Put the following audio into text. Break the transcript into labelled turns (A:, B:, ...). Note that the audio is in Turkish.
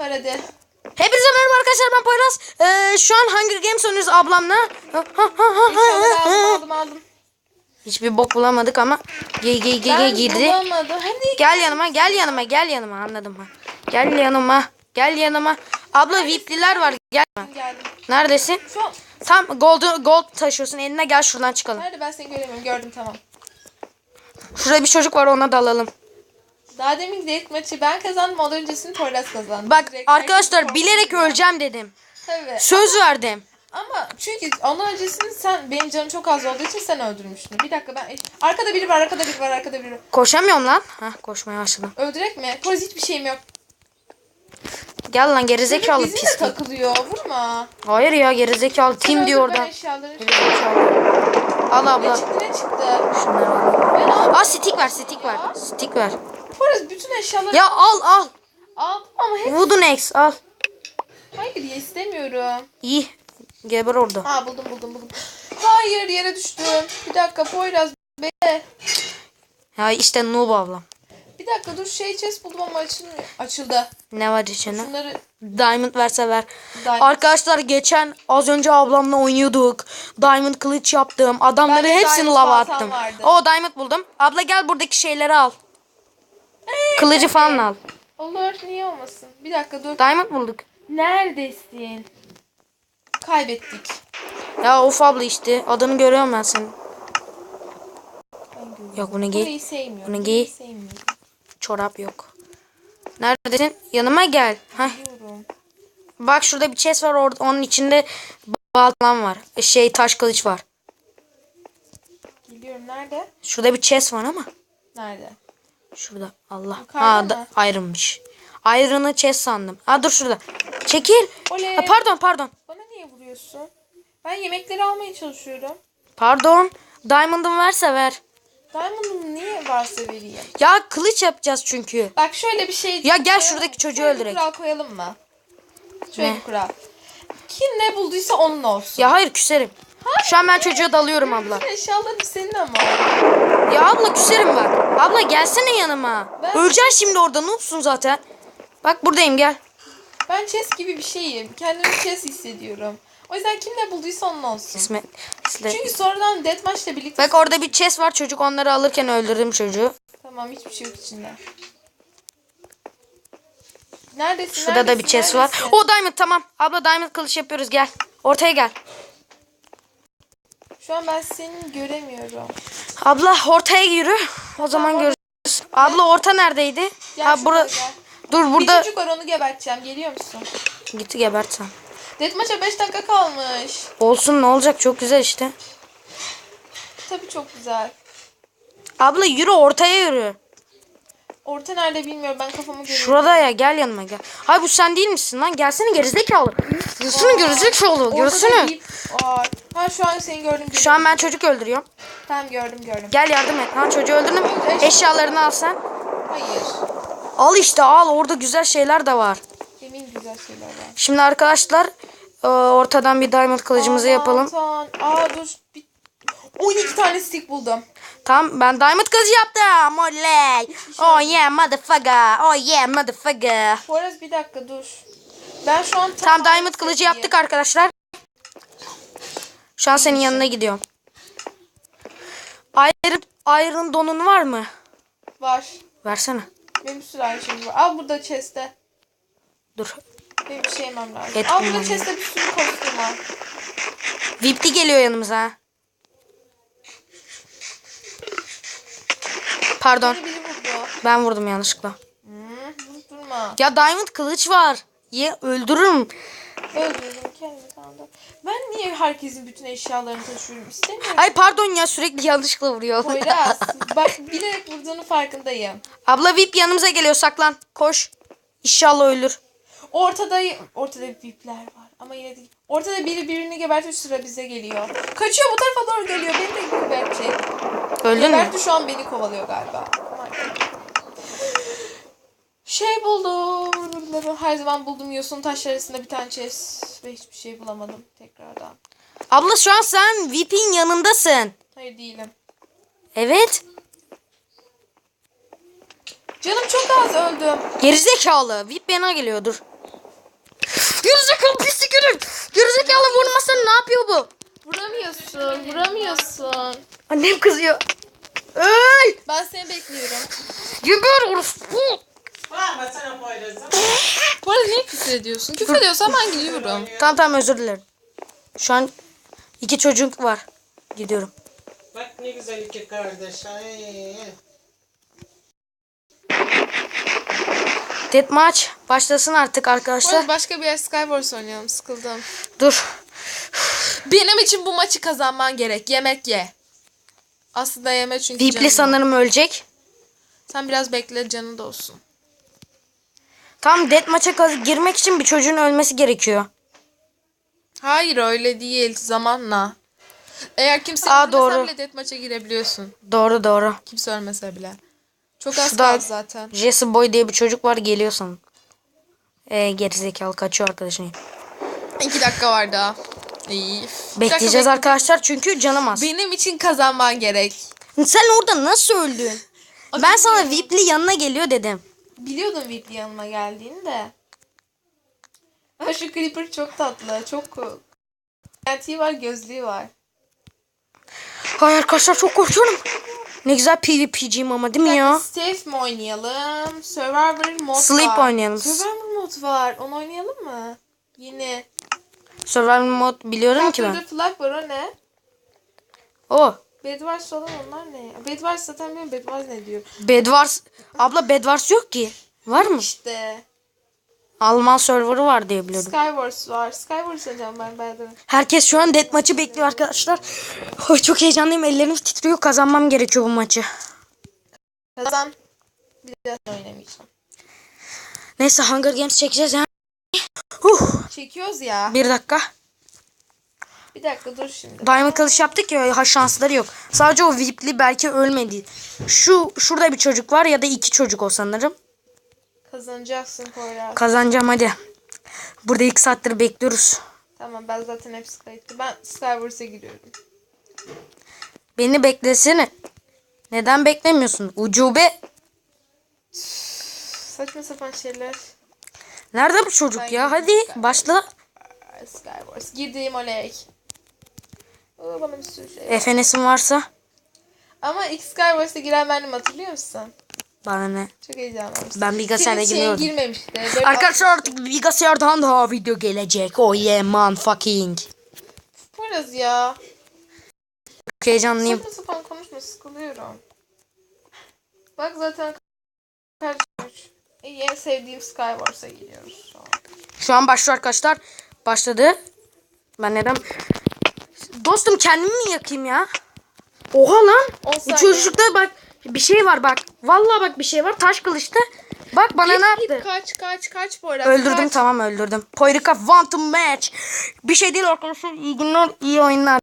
A: Hadi.
B: Hepinize merhaba arkadaşlar ben Poyraz. Ee, şu an Hunger Games oynuyoruz ablamla. Ha, ha, ha, ha,
A: Eşyaları
B: ha,
A: aldım aldım aldım.
B: Hiçbir bok bulamadık ama gey gey gey gey
A: Ben
B: girdi.
A: bulamadım. Hani
B: Gel yanıma gel yanıma gel yanıma anladım ha. Gel yanıma gel yanıma. Abla VIP'liler var gel.
A: geldim.
B: Neredesin?
A: Şu an
B: Tam gold, gold taşıyorsun eline gel şuradan çıkalım.
A: nerede ben seni göremiyorum. Gördüm tamam.
B: Şurada bir çocuk var ona dalalım.
A: Daha demin ilk maçı ben kazandım. Ondan öncesini Torres kazandı.
B: Bak
A: Direkt
B: arkadaşlar bilerek öleceğim dedim.
A: Tabii.
B: Söz verdim.
A: Ama çünkü ondan öncesini sen benim canım çok az olduğu için sen öldürmüştün. Bir dakika ben arkada biri var, arkada biri var, arkada biri var.
B: Koşamıyorum lan. Hah koşmaya başladım.
A: Öldürek mi? Torres hiçbir şeyim yok.
B: Gel lan gerizekalı
A: Bizim
B: pislik.
A: takılıyor. Vurma.
B: Hayır ya gerizekalı tim diyor
A: eşyaları-
B: Al
A: Ne
B: abla.
A: çıktı ne çıktı?
B: Şunları al. Aa stick ver stick ver. Stick ver.
A: Torres bütün eşyaları
B: Ya al al.
A: aldım ama hep...
B: Wooden Axe al.
A: Hayır ya istemiyorum.
B: İyi. Geber orada.
A: Ha buldum buldum buldum. Hayır yere düştüm. Bir dakika Poyraz be.
B: Ya işte noob ablam.
A: Bir dakika dur şey chest buldum ama açılmıyor. Açıldı.
B: Ne var içine?
A: Şunları
B: Diamond verse ver.
A: Diamond.
B: Arkadaşlar geçen az önce ablamla oynuyorduk. Diamond kılıç yaptım. Adamları
A: Bende
B: hepsini lava attım.
A: vardı.
B: O diamond buldum. Abla gel buradaki şeyleri al. Kılıcı falan al.
A: olur niye olmasın? Bir dakika dur.
B: Diamond bulduk.
A: Neredesin? Kaybettik.
B: Ya of abla işte. Adını görüyorum ben senin. Yok bunu giy.
A: Burayı sevmiyorum.
B: Bunu giy.
A: sevmiyorum.
B: Çorap yok. Neredesin? Yanıma gel. Heh. Bak şurada bir chest var. Orada, onun içinde baltam var. Şey taş kılıç var.
A: Geliyorum nerede?
B: Şurada bir chest var ama.
A: Nerede?
B: Şurada. Allah.
A: Yukarıda
B: Ha da ayrılmış. Iron'ı chest sandım. Ha dur şurada. Çekil.
A: Oley.
B: Ha, pardon pardon.
A: Bana niye vuruyorsun? Ben yemekleri almaya çalışıyorum.
B: Pardon. Diamond'ın varsa ver.
A: Diamond'ım niye varsa vereyim.
B: Ya kılıç yapacağız çünkü.
A: Bak şöyle bir şey.
B: Ya gel şuradaki çocuğu
A: şöyle
B: öldürek.
A: kural koyalım mı? Şöyle
B: Ne?
A: kural. Kim ne bulduysa onun olsun.
B: Ya hayır küserim. Şu an ben çocuğa dalıyorum abla.
A: Eşyaların senin ama.
B: Ya abla küserim bak. Abla gelsene yanıma.
A: Ben-
B: Öleceksin şimdi orada. Noobsun zaten. Bak buradayım gel.
A: Ben chess gibi bir şeyim. Kendimi chess hissediyorum. O yüzden kim ne bulduysa onun olsun.
B: İsmet. İsmet.
A: Çünkü sonradan deathmatch'la birlikte...
B: Bak orada bir chest var. Çocuk onları alırken öldürdüm çocuğu.
A: Tamam hiçbir şey yok içinde. Neredesin?
B: Şurada da bir
A: neredesin,
B: chest var.
A: neredesin?
B: O diamond tamam. Abla diamond kılıç yapıyoruz gel. Ortaya gel.
A: Şu an ben seni göremiyorum.
B: Abla ortaya yürü. O zaman görürüz. Abla orta neredeydi?
A: Gel
B: Ha bura.
A: gel.
B: Dur
A: Bir
B: burada.
A: çocuk var onu geberteceğim. Geliyor musun?
B: Gitti gebert sen.
A: Deathmatch'a 5 dakika kalmış.
B: Olsun ne olacak çok güzel işte.
A: Tabii çok güzel.
B: Abla yürü ortaya yürü.
A: Orta nerede bilmiyorum. Ben kafamı görüyorum.
B: Şurada ya gel yanıma gel. Hay bu sen değil misin lan? Gelsene gerizekalı. Görsene gerizekalı.
A: Var. Ha şu an seni gördüm.
B: Şu an ben çocuk öldürüyorum.
A: Tamam gördüm gördüm.
B: Gel yardım et. Ha çocuğu öldürdüm.
A: Evet.
B: Eşyalarını al sen.
A: Hayır.
B: Al işte al. Orada güzel şeyler de var.
A: Yemin güzel şeyler var.
B: Şimdi arkadaşlar e, ortadan bir diamond kılıcımızı
A: Aman
B: yapalım.
A: tan- Aa dur. Bir... 12 tane stick buldum.
B: Tamam ben diamond kılıcı yaptım. Oley. Oh yeah motherfucker. Oh yeah motherfucker.
A: Poyraz bir dakika dur. Ben şu an
B: Tamam diamond kılıcı yaptık arkadaşlar. Şu an senin yanına gidiyorum. Iron, iron donun var mı?
A: Var.
B: Versene.
A: Benim sürü aynı şeyim var. Al burada chest'te.
B: Dur.
A: Benim bir şey yemem lazım.
B: Et
A: Al burada chest'te bir sürü kostüm var.
B: Vipli geliyor yanımıza. Pardon.
A: Beni biri vurdu.
B: Ben vurdum yanlışlıkla.
A: Hmm.
B: Ya diamond kılıç var. Ye öldürürüm.
A: Öldürdüm kendimi. Ben niye herkesin bütün eşyalarını taşıyorum istemiyorum.
B: Ay pardon ya sürekli yanlışlıkla vuruyor.
A: Poyraz. Bak bilerek vurduğunu farkındayım.
B: Abla VIP yanımıza geliyor saklan. Koş. İnşallah ölür.
A: Ortada ortada vipler var ama yine de ortada biri birini gebertiyor sıra bize geliyor. Kaçıyor bu tarafa doğru geliyor. Beni de gebertecek.
B: Öldün mü?
A: Şu an beni kovalıyor galiba. Şey buldum. Her zaman buldum yosun taşlar arasında bir tane chest ve hiçbir şey bulamadım tekrardan.
B: Abla şu an sen VIP'in yanındasın.
A: Hayır değilim.
B: Evet.
A: Canım çok az öldüm.
B: Gerizekalı. VIP bana geliyor dur. Gerizekalı pislik herif. Gerizekalı vurmasan ne yapıyor bu?
A: Vuramıyorsun. Vuramıyorsun.
B: Annem kızıyor. Ey!
A: Ben seni bekliyorum.
B: Geber orospu.
C: Bağırma sana Poyraz'ım.
A: Bu arada niye küfür ediyorsun? Küfür ediyorsan ben gidiyorum.
B: Tamam tamam özür dilerim. Şu an iki çocuk var. Gidiyorum.
C: Bak ne güzel iki kardeş. Ay.
B: Dead maç başlasın artık
A: Bu
B: arkadaşlar.
A: arada başka bir yer Skywars oynayalım. Sıkıldım.
B: Dur.
A: Benim için bu maçı kazanman gerek. Yemek ye. Aslında yeme çünkü
B: Deeply sanırım ölecek.
A: Sen biraz bekle canı da olsun.
B: Tam dead maça kaz- girmek için bir çocuğun ölmesi gerekiyor.
A: Hayır öyle değil. Zamanla. Eğer kimse
B: Aa,
A: ölmese
B: doğru.
A: bile death maça girebiliyorsun.
B: Doğru doğru.
A: Kimse ölmese bile. Çok az
B: Şurada-
A: kaldı zaten.
B: Jesse Boy diye bir çocuk var geliyor sanırım. Ee, gerizekalı kaçıyor arkadaşını.
A: İki dakika var daha.
B: Bekleyeceğiz
A: dakika,
B: arkadaşlar çünkü canım az.
A: Benim için kazanman gerek.
B: Sen orada nasıl öldün? Ben sana Vipli yanına geliyor dedim.
A: Biliyordum VIP yanıma geldiğini de. Ha, şu Creeper çok tatlı. Çok. Lentiği var, gözlüğü var.
B: Hayır arkadaşlar çok korkuyorum. Ne güzel PvP'ciyim ama değil mi ya?
A: Safe mi oynayalım? Survivor mod
B: Sleep
A: var.
B: oynayalım.
A: Survivor mod var. Onu oynayalım mı? Yine.
B: Survival mod biliyorum ki ben.
A: Capture Flag var o ne?
B: O.
A: Bedwars falan onlar ne? Bedwars zaten bilmiyorum Bedwars ne diyor.
B: Bedwars. Abla Bedwars yok ki. Var mı?
A: İşte.
B: Alman serverı var diye biliyorum.
A: Skywars var. Skywars oynayacağım ben Bedwars.
B: Herkes şu an dead maçı bekliyor arkadaşlar. Oy, çok heyecanlıyım. Ellerim titriyor. Kazanmam gerekiyor bu maçı.
A: Kazan. Bir daha oynamayacağım.
B: Neyse Hunger Games çekeceğiz yani. Huh.
A: Çekiyoruz ya.
B: Bir dakika.
A: Bir dakika dur şimdi.
B: Diamond kılıç yaptık ya ha şansları yok. Sadece o Vipli belki ölmedi. Şu şurada bir çocuk var ya da iki çocuk o sanırım.
A: Kazanacaksın Poyraz.
B: Kazanacağım hadi. Burada ilk saattir bekliyoruz.
A: tamam ben zaten hepsi kayıtlı. Ben Skywars'a giriyorum.
B: Beni beklesene. Neden beklemiyorsun? Ucube.
A: Saçma sapan şeyler.
B: Nerede bu çocuk ya? Hadi başla.
A: Aa, Skywars. Girdiğim oley. Oo, bana bir sürü şey.
B: Efenesin varsa
A: Ama ilk Skywars'a giren benim hatırlıyor musun?
B: bana ne?
A: Çok heyecanlanmıştım.
B: Ben
A: şeyin
B: giriyordum.
A: girmemişti. Böyle
B: Arkadaşlar artık bilgisayardan daha video gelecek. Oh yeah man fucking.
A: Poyraz ya.
B: Çok heyecanlıyım.
A: Saçma sapan konuşma sıkılıyorum. Bak zaten kaç En sevdiğim Skywars'a gidiyoruz şu an.
B: Başlıyor arkadaşlar. Başladı. Ben neden... Dostum kendimi mi yakayım ya? Oha lan. Bu çocukta bak bir şey var bak. Vallahi bak bir şey var. Taş kılıçta. Bak bana ne
A: Git, git,
B: yaptı?
A: kaç kaç kaç Poyraz.
B: Öldürdüm
A: kaç.
B: tamam öldürdüm. Poyrika want to match. Bir şey değil arkadaşlar. İyi günler, iyi oyunlar.